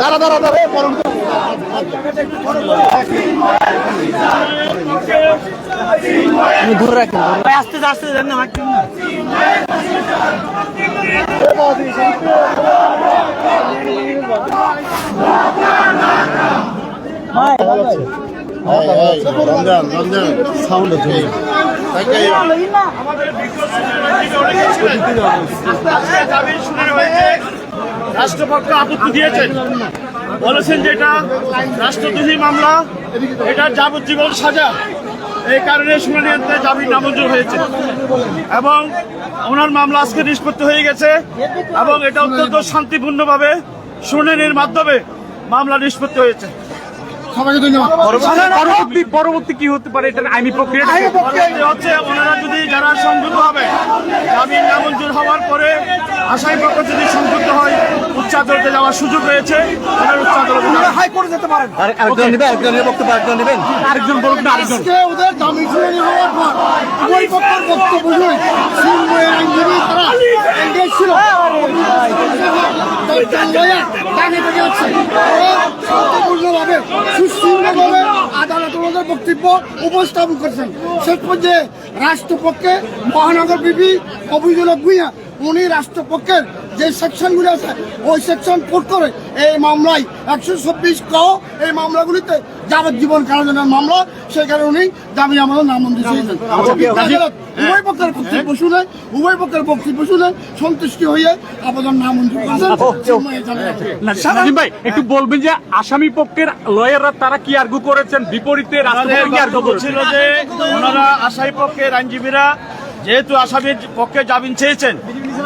দাঁড়া দাঁড়া দাঁড়া পরম ভাই আস্তে আস্তে দেন না আমাকে রমজান রমজান সাউন্ড শুনানি হয়েছে রাষ্ট্রপক্ষ আপত্তি দিয়েছেন। বলেছেন যে এটা রাষ্ট্রদ্রোহী মামলা, এটা যাবজ্জীবন সাজা। এই কারণে শুনানিতে জামিন নামঞ্জুর হয়েছে। এবং ওনার মামলা আজকে নিষ্পত্তি হয়ে গেছে এবং এটা অত্যন্ত শান্তিপূর্ণভাবে শুনানির মাধ্যমে মামলা নিষ্পত্তি হয়েছে। সবাইকে ধন্যবাদ। পরবর্তী পরবর্তী কি হতে পারে? এটা আইনি প্রক্রিয়া হচ্ছে ওনারা যদি যারা সংযুক্ত হবে জামিন নামঞ্জুর হওয়ার পরে আসামি পক্ষ যদি সংযুক্ত হয় উচ্চ আদালতে যাওয়ার সুযোগ রয়েছে ওনারা উচ্চ আদালতে হাইকোর্টে যেতে পারেন। আরেকজন নেবেন আরেকজনের বক্তব্য আরেকজন নেবেন। আরেকজন বলুন আরেকজন। ওদের দামি শুনানি হওয়ার পর উভয় পক্ষের বক্তব্য সিংহের আইনজীবী তারা এঙ্গেজ ছিল। সুশৃঙ্খলভাবে আদালত ওনাদের বক্তব্য উপস্থাপন করেছেন। শেষ পর্যায়ে রাষ্ট্রপক্ষে মহানগর বিবি অভিযোগ ভূঁইয়া উনি রাষ্ট্রপক্ষের যে সেকশনগুলি আছে, ওই সেকশন কোট করে এই মামলায় একশো চব্বিশ ক এই মামলাগুলিতে যাবজ্জীবন কারাদণ্ডের মামলা সেই কারণে উনি দাবি আমাদের চেয়েছেন আদালত উভয় পক্ষের বক্তব্য শুনে উভয় পক্ষের বক্তব্য শুনে সন্তুষ্টি হয়ে আবেদন নামঞ্জুর করেছেন চিন্ময় জানালেন। না, নাজিম ভাই একটু বলবেন যে আসামি পক্ষের লয়াররা তারা কি আর্গু করেছেন? বিপরীতে ছিল যে ওনারা আসামি পক্ষের আইনজীবীরা যেহেতু আসামির পক্ষে জামিন চেয়েছেন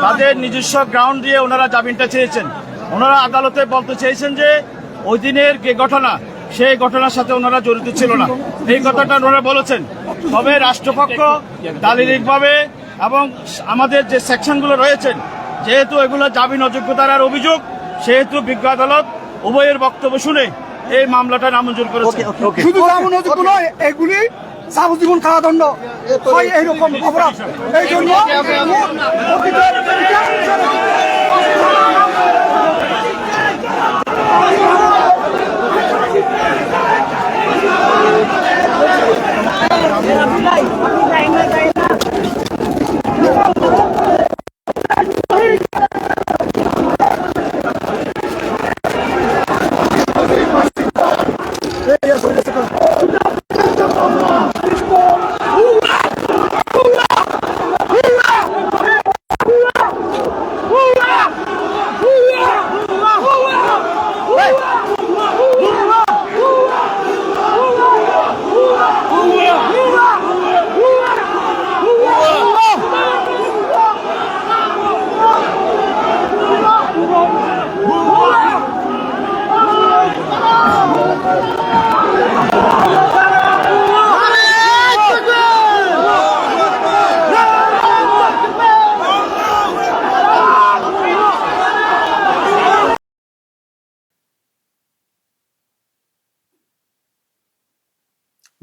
তাদের নিজস্ব গ্রাউন্ড দিয়ে ওনারা জামিনটা চেয়েছেন। ওনারা আদালতে বলতে চেয়েছেন যে ওই দিনের যে ঘটনা সেই ঘটনার সাথে ওনারা জড়িত ছিল না। এই কথাটা ওনারা বলেছেন। তবে রাষ্ট্রপক্ষ দালিলিকভাবে এবং আমাদের যে সেকশনগুলো রয়েছেন যেহেতু এগুলো জামিন অযোগ্যতার অভিযোগ সেহেতু বিজ্ঞ আদালত উভয়ের বক্তব্য শুনে এই মামলাটা নামঞ্জুর করেছে। শুধু নয় এগুলি যাবজ্জীবন কারাদণ্ড। হয় এইরকম অপরাধ। এই জন্য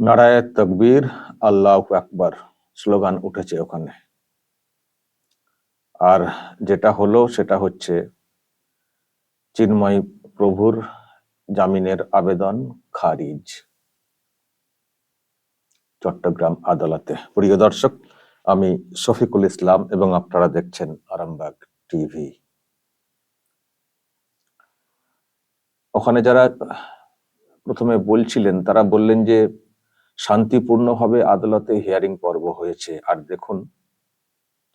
নারায় তকবীর, আল্লাহ আকবার স্লোগান উঠেছে ওখানে। আর যেটা হলো সেটা হচ্ছে চিন্ময় প্রভুর জামিনের আবেদন খারিজ। চট্টগ্রাম আদালতে। প্রিয় দর্শক, আমি শফিকুল ইসলাম এবং আপনারা দেখছেন আরামবাগ টিভি। ওখানে যারা প্রথমে বলছিলেন, তারা বললেন যে শান্তিপূর্ণভাবে আদালতে হিয়ারিং পর্ব হয়েছে। আর দেখুন,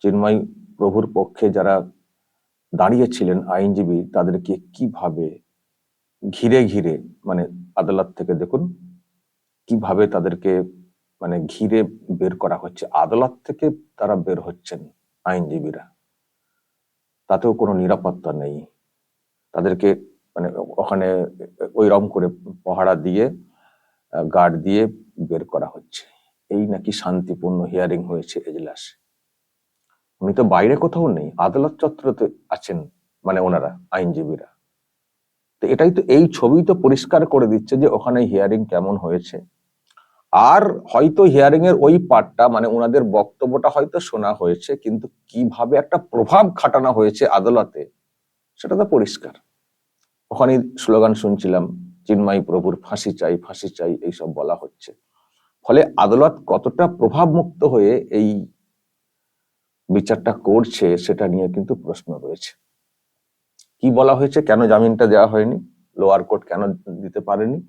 চিন্ময় প্রভুর পক্ষে যারা দাঁড়িয়েছিলেন আইনজীবী, তাদেরকে কীভাবে ঘিরে ঘিরে মানে আদালত থেকে দেখুন, কীভাবে তাদেরকে মানে ঘিরে বের করা হচ্ছে, আদালত থেকে তারা বের হচ্ছেন আইনজীবীরা। তাতেও কোনো নিরাপত্তা নেই। তাদেরকে মানে ওখানে ওই রকম করে পহারা দিয়ে গার্ড দিয়ে বের করা হচ্ছে। এই নাকি শান্তিপূর্ণ হিয়ারিং হয়েছে এজলাসে। উনি তো বাইরে কোথাও নেই, আদালত চত্বরতে আছেন মানে ওনারা, আইনজীবীরা। তো এটাই তো, এই ছবি তো পরিষ্কার করে দিচ্ছে যে ওখানে হিয়ারিং কেমন হয়েছে। আর হয়তো হিয়ারিং এর ওই পার্টটা মানে ওনাদের বক্তব্যটা হয়তো শোনা হয়েছে, কিন্তু কীভাবে একটা প্রভাব খাটানো হয়েছে আদালতে, সেটা তো পরিষ্কার। ওখানে স্লোগান শুনছিলাম চিন্ময় প্রভুর ফাঁসি চাই ফাঁসি চাই, এইসব বলা হচ্ছে। ফলে আদালত কতটা প্রভাবমুক্ত হয়ে এই বিচারটা করছে সেটা নিয়ে কিন্তু প্রশ্ন রয়েছে। কি বলা হয়েছে, কেন জামিনটা দেওয়া হয়নি, লোয়ার কোর্ট কেন দিতে পারেনি?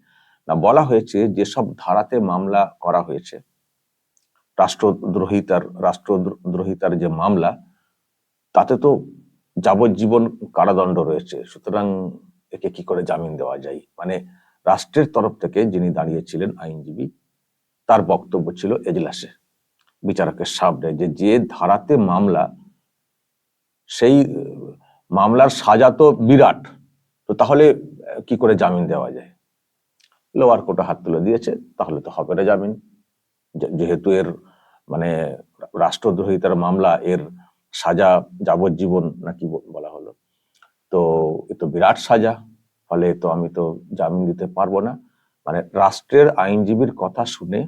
না, বলা হয়েছে যেসব ধারাতে মামলা করা হয়েছে। রাষ্ট্রদ্রোহিতার রাষ্ট্রদ্রোহিতার যে মামলা, তাতে তো যাবজ্জীবন কারাদণ্ড রয়েছে। সুতরাং একে কি করে জামিন দেওয়া যায়? মানে রাষ্ট্রের তরফ থেকে যিনি দাঁড়িয়েছিলেন আইনজীবী, তার বক্তব্য ছিল এজলাসে। বিচারকের সামনে যে যে ধারাতে মামলা, সেই, মামলার সাজা তো বিরাট, তো তাহলে কি করে জামিন দেওয়া যায়? লোয়ার কোর্টে হাত তুলে দিয়েছে, তাহলে তো হবে না জামিন। যেহেতু এর মানে রাষ্ট্রদ্রোহিতার মামলা, এর সাজা যাবজ্জীবন নাকি বলা হলো। তো তো বিরাট সাজা, ফলে তো আমি তো জামিন দিতে পারব না। মানে রাষ্ট্রের আইনজীবীর কথা শুনে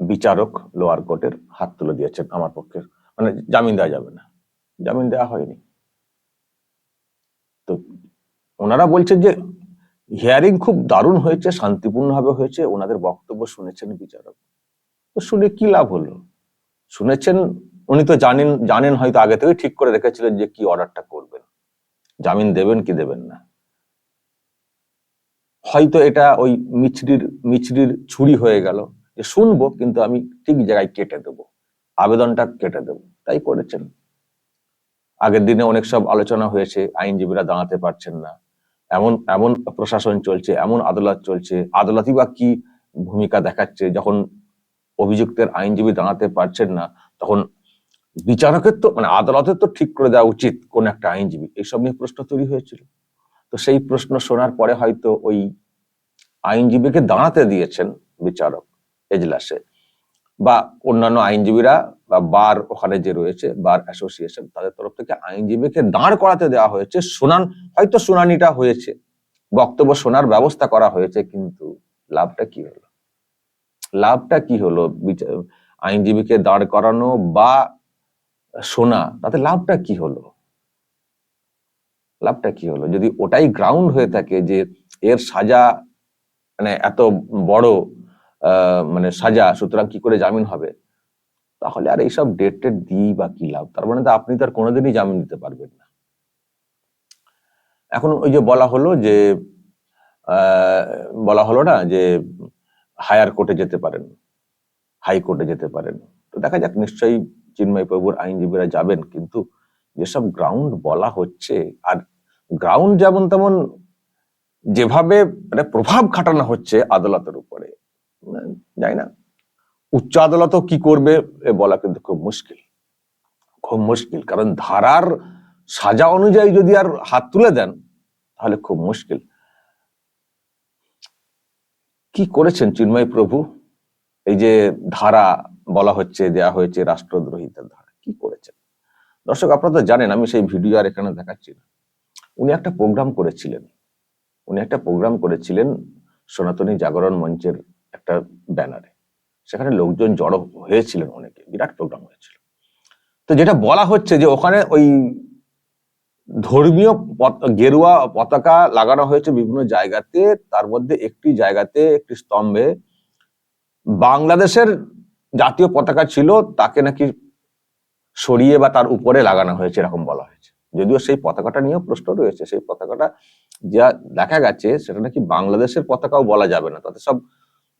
বিচারক লোয়ার কোর্টের হাত তুলে দিয়েছেন আমার পক্ষে। মানে জামিন দেওয়া যাবে না। জামিন দেওয়া হয়নি। তো ওনারা বলছেন যে হিয়ারিং খুব দারুণ হয়েছে, শান্তিপূর্ণভাবে হয়েছে, ওনাদের বক্তব্য শুনেছেন বিচারক। তো শুনে কি লাভ হলো? শুনেছেন, উনি তো জানেন জানেন হয়তো আগে থেকে ঠিক করে রেখেছিলেন যে কি অর্ডারটা করবেন জামিন দেবেন কি দেবেন না? হয়তো এটা ওই মিছরির মিছরির ছুরি হয়ে গেল। যে শুনব, কিন্তু আমি ঠিক জায়গায় কেটে দেবো। আবেদনটা কেটে দেবো। তাই করেছেন। আগের দিনে অনেক সব আলোচনা হয়েছে, আইনজীবীরা দাঁড়াতে পারছেন না। এমন এমন প্রশাসন চলছে, এমন আদালত চলছে। আদালতই বা কি ভূমিকা দেখাচ্ছে? যখন অভিযুক্তের আইনজীবী দাঁড়াতে পারছেন না, তখন বিচারকের তো মানে আদালতের তো ঠিক করে দেওয়া উচিত কোন একটা আইনজীবী। এইসব নিয়ে প্রশ্ন তৈরি হয়েছিল। তো সেই প্রশ্ন শোনার পরে হয়তো ওই আইনজীবীকে দাঁড়াতে দিয়েছেন বিচারক এজলাসে। বা অন্যান্য আইনজীবীরা বা বার ওখানে যে রয়েছে, বার অ্যাসোসিয়েশন, তাদের তরফ থেকে আইনজীবীকে দাঁড় করাতে দেওয়া হয়েছে। শোনান, হয়তো শুনানিটা হয়েছে, বক্তব্য শোনার ব্যবস্থা করা হয়েছে, কিন্তু লাভটা কি হলো? লাভটা কি হলো? আইনজীবীকে দাঁড় করানো বা শোনা তাতে লাভটা কি হলো? লাভটা কি হলো? যদি ওটাই গ্রাউন্ড হয়ে থাকে যে এর সাজা মানে এত বড় মানে সাজা, সুতরাং কি করে জামিন হবে? তাহলে আর এইসব ডেট টেট দিই বা কি লাভ? তার মানে তো আপনি তো আর কোনোদিনই জামিন দিতে পারবেন না। এখন ওই যে বলা হলো যে বলা হলো না যে হায়ার কোর্টে যেতে পারেন হাইকোর্টে যেতে পারেন। তো দেখা যাক, নিশ্চয়ই চিন্ময় প্রভুর আইনজীবীরা যাবেন, কিন্তু যেসব গ্রাউন্ড বলা হচ্ছে, আর গ্রাউন্ড যেমন তেমন যেভাবে মানে প্রভাব খাটানো হচ্ছে আদালতের উপরে জানি না। উচ্চ আদালতও কি করবে এ বলা কিন্তু খুব মুশকিল। খুব মুশকিল, কারণ ধারার সাজা অনুযায়ী যদি আর হাত তুলে দেন, তাহলে খুব মুশকিল। কি করেছেন চিন্ময় প্রভু? এই যে ধারা বলা হচ্ছে, দেয়া হয়েছে রাষ্ট্রদ্রোহিতার ধারা। কি করেছেন? দর্শক, আপনারা তো জানেন, আমি সেই ভিডিও আর এখানে দেখাচ্ছি না। উনি একটা প্রোগ্রাম করেছিলেন। উনি একটা প্রোগ্রাম করেছিলেন সনাতনী জাগরণ মঞ্চের একটা ব্যানারে। সেখানে লোকজন জড়ো হয়েছিলেন অনেকে, বিরাট প্রোগ্রাম হয়েছিল। তো যেটা বলা হচ্ছে যে ওখানে ওই ধর্মীয় গেরুয়া পতাকা লাগানো হয়েছে বিভিন্ন জায়গাতে, তার মধ্যে একটি জায়গাতে, একটি স্তম্ভে বাংলাদেশের জাতীয় পতাকা ছিল, তাকে নাকি সরিয়ে বা তার উপরে লাগানো হয়েছে, এরকম বলা হয়েছে। যদিও সেই পতাকাটা নিয়েও প্রশ্ন রয়েছে, সেই পতাকাটা যা দেখা গেছে, সেটা নাকি বাংলাদেশের পতাকাও বলা যাবে না। তাতে সব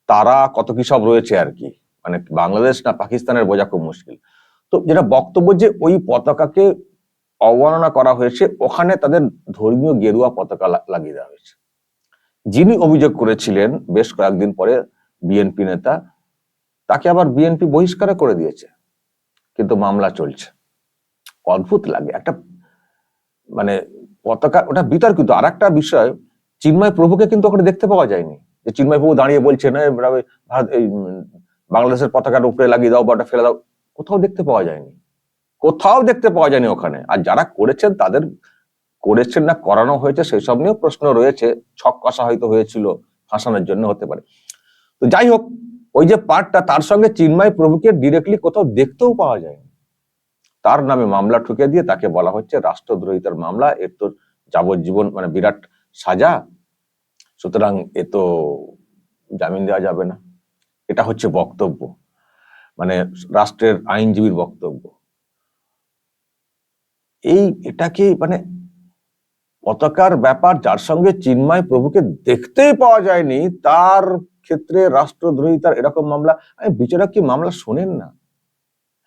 তারা কত কি সব রয়েছে আর কি? মানে বাংলাদেশ না পাকিস্তানের বোঝা খুব মুশকিল। তো যেটা বক্তব্য যে ওই পতাকাকে অবমাননা করা হয়েছে, ওখানে তাদের ধর্মীয় গেরুয়া পতাকা লাগিয়ে দেওয়া হয়েছে। যিনি অভিযোগ করেছিলেন, বেশ কয়েকদিন পরে বিএনপি নেতা তাকে আবার বিএনপি বহিষ্কার করে দিয়েছে। কিন্তু মামলা চলছে। অদ্ভুত লাগে। একটা মানে পতাকা, ওটা বিতর্কিত। আর একটা বিষয়, চিন্ময় প্রভুকে কিন্তু ওখানে দেখতে পাওয়া যায়নি। যে চিন্ময় প্রভু দাঁড়িয়ে বলছে, না বাংলাদেশের পতাকার উপরে লাগিয়ে দাও বা ফেলে দাও। কোথাও দেখতে পাওয়া যায়নি। কোথাও দেখতে পাওয়া যায়নি ওখানে। আর যারা করেছেন, তাদের করেছেন না, করানো হয়েছে, সেই সব নিয়েও প্রশ্ন রয়েছে। ছক কষা হয়তো হয়েছিল, ফাঁসানোর জন্য হতে পারে। তো যাই হোক ওই যে পার্টটা, তার সঙ্গে চিন্ময় প্রভুকে ডিরেক্টলি কোথাও দেখতেও পাওয়া যায়নি তার নামে মামলা ঠুকে দিয়ে তাকে বলা হচ্ছে রাষ্ট্রদ্রোহিতার মামলা। এর তো যাবজ্জীবন মানে বিরাট সাজা। সুতরাং এ তো জামিন দেওয়া যাবে না। এটা হচ্ছে বক্তব্য। মানে রাষ্ট্রের আইনজীবীর বক্তব্য। এই এটাকে মানে পতাকার ব্যাপার, যার সঙ্গে চিন্ময় প্রভুকে দেখতেই পাওয়া যায়নি, তার ক্ষেত্রে রাষ্ট্রদ্রোহিতার এরকম মামলা বিচারক কি মামলা শোনেন না?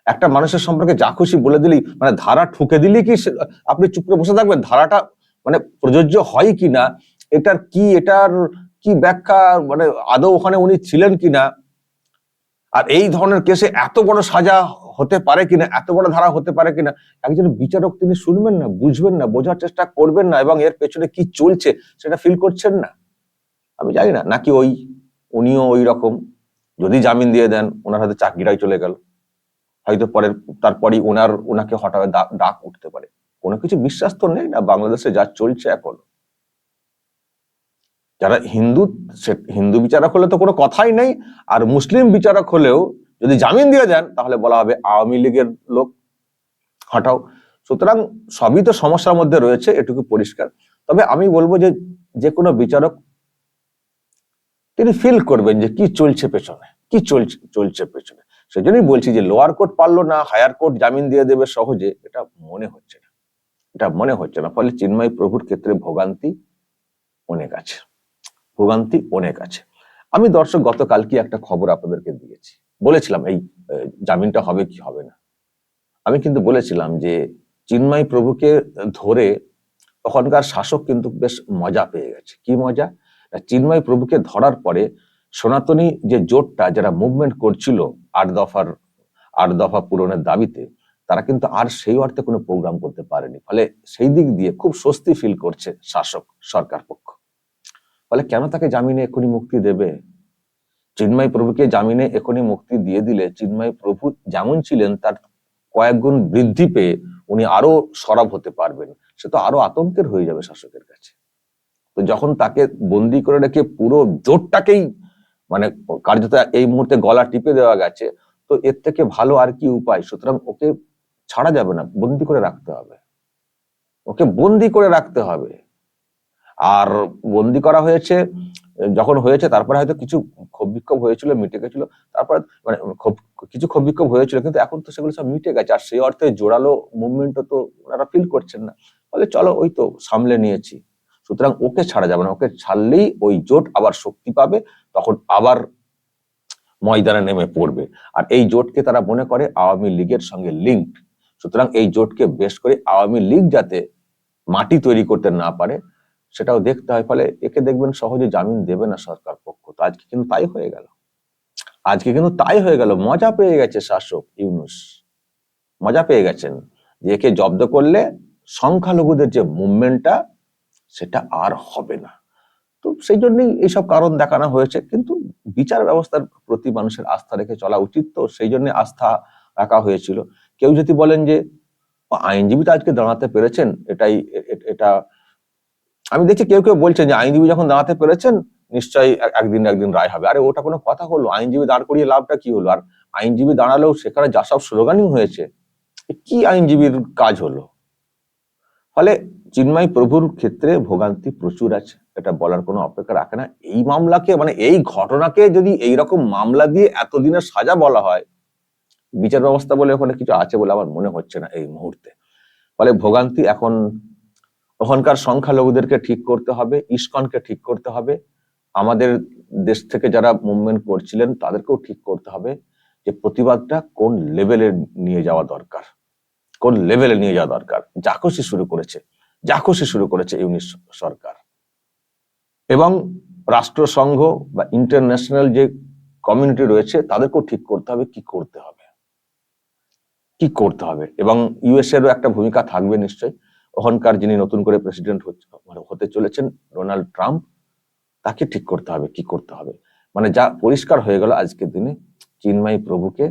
একটা মানুষের সম্পর্কে যা খুশি বলে দিলি মানে ধারা ঠুকে দিলি কি আপনি চুপ করে বসে থাকবেন? ধারাটা মানে প্রযোজ্য হয় কি না? এটার কি এটার কি ব্যাখ্যা? মানে আদৌ ওখানে উনি ছিলেন কি না? আর এই ধরনের কেসে এত বড় সাজা হতে পারে কিনা এত বড় ধারা হতে পারে কিনা একজন বিচারক তিনি শুনবেন না, বুঝবেন না, বোঝার চেষ্টা করবেন না, এবং এর পেছনে কি চলছে সেটা ফিল করছেন না? আমি জানি না, নাকি ওই উনিও ওই রকম যদি জামিন দিয়ে দেন, ওনার হাতে চাকরিটাই চলে গেল। হয়তো পরের, তারপরই ওনার ওনাকে হঠাৎ ডাক উঠতে পারে। কোনো কিছু বিশ্বাস তো নেই না, বাংলাদেশে যা চলছে এখন। যারা হিন্দু হিন্দু বিচারক হলে তো কোনো কথাই নেই। আর মুসলিম বিচারক হলেও যদি জামিন দিয়ে দেন, তাহলে বলা হবে আওয়ামী লীগের লোক। হটাও সুতরাং সবই তো সমস্যার মধ্যে রয়েছে, এটুকু পরিষ্কার। তবে আমি বলব যে যে কোনো বিচারক তিনি ফিল করবেন যে কি চলছে পেছনে, কি চলছে চলছে পেছনে। সেজন্যই বলছি যে লোয়ার কোর্ট পারল না হায়ার কোর্ট জামিন দিয়ে দেবে সহজে, এটা মনে হচ্ছে না। এটা মনে হচ্ছে না, ফলে চিন্ময় প্রভুর ক্ষেত্রে ভোগান্তি অনেক আছে। ভোগান্তি অনেক আছে। আমি দর্শক, গতকালকে একটা খবর আপনাদেরকে দিয়েছি। বলেছিলাম এই জামিনটা হবে কি হবে না। আমি কিন্তু বলেছিলাম যে চিন্ময় প্রভুকে ধরে তখনকার শাসক কিন্তু বেশ মজা পেয়ে গেছে। কি মজা? চিন্ময় প্রভুকে ধরার পরে সনাতনী যে জোটটা যারা মুভমেন্ট করছিল আট দফার, আট দফা পূরণের দাবিতে, তারা কিন্তু আর সেই অর্থে কোনো প্রোগ্রাম করতে পারেনি। ফলে সেই দিক দিয়ে খুব স্বস্তি ফিল করছে শাসক সরকার পক্ষ। ফলে কেন তাকে জামিনে এখনই মুক্তি দেবে? চিন্ময় প্রভুকে জামিনে এখনই মুক্তি দিয়ে দিলে চিন্ময় প্রভু যেমন ছিলেন, তার কয়েক গুণ বৃদ্ধি পেয়ে উনি আরও সরব হতে পারবেন। সে তো আরও আতঙ্কের হয়ে যাবে শাসকের কাছে। তো যখন তাকে বন্দি করে রেখে পুরো জোরটাকেই মানে কার্যত এই মুহূর্তে গলা টিপে দেওয়া গেছে, তো এর থেকে ভালো আর কি উপায়? সুতরাং ওকে ছাড়া যাবে না, বন্দি করে রাখতে হবে। ওকে বন্দি করে রাখতে হবে। আর বন্দি করা হয়েছে, যখন হয়েছে, তারপরে হয়তো কিছু ক্ষোভ বিক্ষোভ হয়েছিল, মিটে গেছিল, তারপরে মানে কিছু ক্ষোভ বিক্ষোভ হয়েছিল, কিন্তু এখন তো সেগুলো সব মিটে গেছে। আর সেই অর্থে জোরালো মুভমেন্টও তো ওনারা ফিল করছেন না। বলে, চলো, ওই তো সামলে নিয়েছি। সুতরাং ওকে ছাড়া যাবে না, ওকে ছাড়লেই ওই জোট আবার শক্তি পাবে, তখন আবার ময়দানে নেমে পড়বে। আর এই জোটকে তারা মনে করে আওয়ামী লীগের সঙ্গে লিঙ্কড সুতরাং এই জোটকে বেশ করে আওয়ামী লীগ যাতে মাটি তৈরি করতে না পারে, সেটাও দেখতে হয়। ফলে একে দেখবেন সহজে জামিন দেবে না সরকার পক্ষ। তো আজকে কিন্তু তাই হয়ে গেল। আজকে কিন্তু তাই হয়ে গেল। মজা পেয়ে গেছে শাসক ইউনুস। মজা পেয়ে গেছেন যে একে জব্দ করলে সংখ্যালঘুদের যে মুভমেন্টটা সেটা আর হবে না। তো সেই জন্যই এইসব কারণ দেখানো হয়েছে। কিন্তু বিচার ব্যবস্থার প্রতি মানুষের আস্থা রেখে চলা উচিত তো সেই জন্য আস্থা রাখা হয়েছিল। কেউ যদি বলেন যে আইনজীবী তো আজকে দাঁড়াতে পেরেছেন, এটাই এটা আমি দেখছি কেউ কেউ বলছেন যে, আইনজীবী যখন দাঁড়াতে পেরেছেন, নিশ্চয়ই একদিন একদিন রায় হবে। আরে ওটা কোনো কথা হলো, আইনজীবী দাঁড় করিয়ে লাভটা কি হলো? আর আইনজীবী দাঁড়ালেও সেখানে যা সব স্লোগানিং হয়েছে কি আইনজীবীর কাজ হলো? ফলে চিন্ময় প্রভুর ক্ষেত্রে ভোগান্তি প্রচুর আছে। এটা বলার কোনো অপেক্ষা রাখে না। এই মামলাকে মানে এই ঘটনাকে যদি এই রকম মামলা দিয়ে এতদিনের সাজা বলা হয়, বিচার ব্যবস্থা বলে ওখানে কিছু আছে বলে আমার মনে হচ্ছে না এই মুহূর্তে। ফলে ভোগান্তি এখন, ওখানকার সংখ্যালঘুদেরকে ঠিক করতে হবে, ইস্কনকে ঠিক করতে হবে। আমাদের দেশ থেকে যারা মুভমেন্ট করছিলেন, তাদেরকেও ঠিক করতে হবে যে প্রতিবাদটা কোন লেভেলে নিয়ে যাওয়া দরকার। কোন লেভেলে নিয়ে যাওয়া দরকার। জাকসি শুরু করেছে। জাকসি শুরু করেছে ইউনিশ সরকার। এবং রাষ্ট্রসংঘ বা ইন্টারন্যাশনাল যে কমিউনিটি রয়েছে, তাদেরকেও ঠিক করতে হবে কি করতে হবে। কি করতে হবে? এবং ইউএস এরও একটা ভূমিকা থাকবে নিশ্চয়ই। ওখানকার যিনি নতুন করে প্রেসিডেন্ট হতে চলেছেন ডোনাল্ড ট্রাম্প, তাকে ঠিক করতে হবে, কি করতে হবে? মানে যা পরিষ্কার হয়ে গেল আজকের দিনে, চিন্ময় প্রভুকে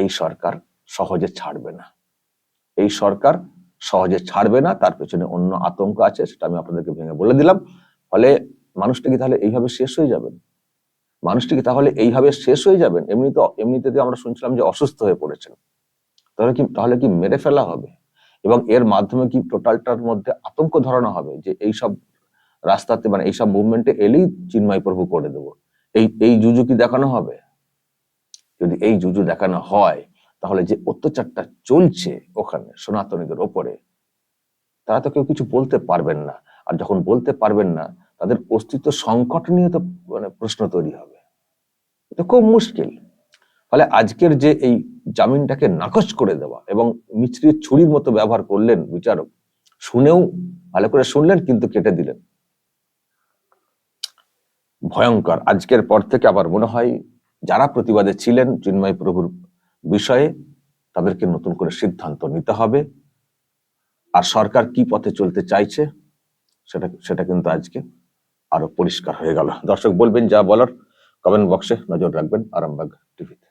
এই সরকার সহজে ছাড়বে না। এই সরকার সহজে ছাড়বে না, তার পেছনে অন্য আতঙ্ক আছে, সেটা আমি আপনাদেরকে ভেঙে বলে দিলাম। ফলে মানুষটি কি তাহলে এইভাবে শেষ হয়ে যাবেন? মানুষটি কি তাহলে এইভাবে শেষ হয়ে যাবেন? এমনিতে তো আমরা শুনছিলাম যে অসুস্থ হয়ে পড়েছেন। তাহলে কি তাহলে কি মেরে ফেলা হবে? এবং এর মাধ্যমে কি টোটালটার মধ্যে আতঙ্ক ধরানো হবে যে এইসব রাস্তাতে মানে এইসব মুভমেন্টে এলেই চিন্ময় প্রভু করে দেবো? এই এই জুজু কি দেখানো হবে? যদি এই জুজু দেখানো হয় তাহলে যে অত্যাচারটা চলছে ওখানে সনাতনীদের ওপরে, তারা তো কেউ কিছু বলতে পারবেন না। আর যখন বলতে পারবেন না, তাদের অস্তিত্ব সংকট নিয়ে তো মানে প্রশ্ন তৈরি হবে। এটা খুব মুশকিল। ফলে আজকের যে এই জামিনটাকে নাকচ করে দেওয়া এবং মিছরির ছুরির মতো ব্যবহার করলেন বিচারক, শুনেও, ভালো করে শুনলেন কিন্তু কেটে দিলেন। ভয়ঙ্কর। আজকের পর থেকে আবার মনে হয়, যারা প্রতিবাদে ছিলেন, চিন্ময় প্রভুর বিষয়ে তাদেরকে নতুন করে সিদ্ধান্ত নিতে হবে। আর সরকার কি পথে চলতে চাইছে, সেটা সেটা কিন্তু আজকে আরও পরিষ্কার হয়ে গেল। দর্শক, বলবেন যা বলার, কমেন্ট বক্সে নজর রাখবেন আরামবাগ টিভিতে।